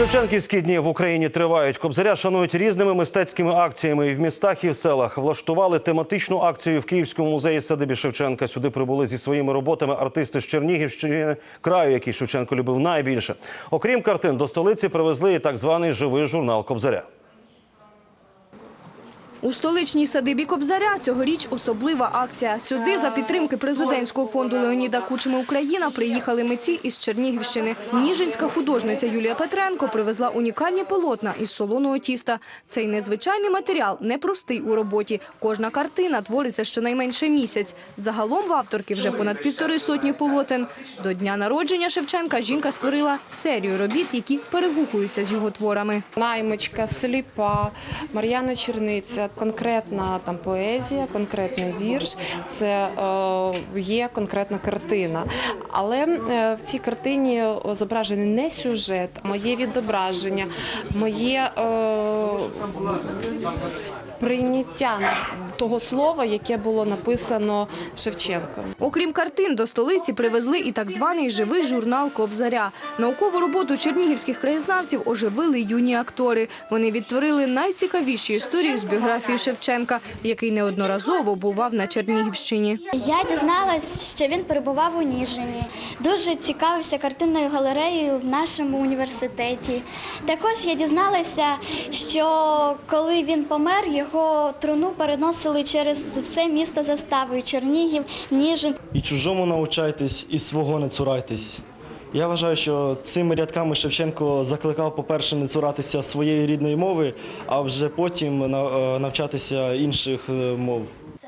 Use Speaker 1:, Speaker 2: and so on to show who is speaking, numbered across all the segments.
Speaker 1: Шевченківські дні в Україні тривають. Кобзаря шанують різними мистецькими акціями і в містах, і в селах. Влаштували тематичну акцію в Київському музеї садибі Шевченка. Сюди прибули зі своїми роботами артисти з Чернігівщини, краю, який Шевченко любив найбільше. Окрім картин, до столиці привезли і так званий живий журнал Кобзаря.
Speaker 2: У столичній садибі Кобзаря цьогоріч особлива акція. Сюди за підтримки президентського фонду Леоніда Кучми Україна приїхали митці із Чернігівщини. Ніжинська художниця Юлія Петренко привезла унікальні полотна із солоного тіста. Цей незвичайний матеріал непростий у роботі. Кожна картина твориться щонайменше місяць. Загалом в авторки вже понад півтори сотні полотен. До дня народження Шевченка жінка створила серію робіт, які перегукуються з його творами.
Speaker 3: Наймичка, сліпа, Мар'яна Черниця, конкретна там поезія, конкретний вірш, це е, є конкретна картина. Але е, в цій картині зображений не сюжет, моє відображення, моє сприйняття того слова, яке було написано Шевченком.
Speaker 2: Окрім картин, до столиці привезли і так званий живий журнал Кобзаря. Наукову роботу чернігівських краєзнавців оживили юні актори. Вони відтворили найцікавіші історії з біографії Шевченка, який неодноразово бував на Чернігівщині.
Speaker 4: Я дізналась, що він перебував у Ніжині. Дуже цікавився картинною галереєю в нашому університеті. Також я дізналася, що коли він помер, його труну переносили через все місто заставою Чернігів, Ніжин.
Speaker 5: І чужому навчайтесь, і свого не цурайтесь. Я вважаю, що цими рядками Шевченко закликав, по-перше, не цуратися своєї рідної мови, а вже потім на- е, навчатися інших е, мов.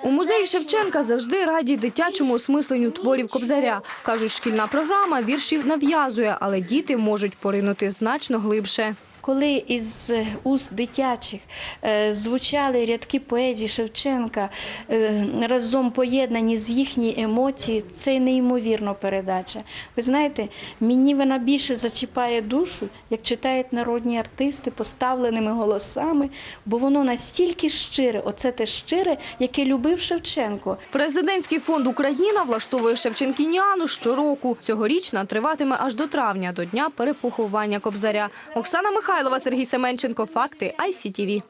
Speaker 2: У музеї Шевченка завжди раді дитячому осмисленню творів Кобзаря. Кажуть, шкільна програма віршів нав'язує, але діти можуть поринути значно глибше.
Speaker 6: Коли із уст дитячих е, звучали рядки поезії Шевченка, е, разом поєднані з їхні емоції, це неймовірна передача. Ви знаєте, мені вона більше зачіпає душу, як читають народні артисти поставленими голосами, бо воно настільки щире, оце те щире, яке любив Шевченко.
Speaker 2: Президентський фонд Україна влаштовує Шевченкініану щороку. Цьогорічна триватиме аж до травня, до дня перепоховання Кобзаря. Оксана Михайлова, Сергій Семенченко. Факти ICTV.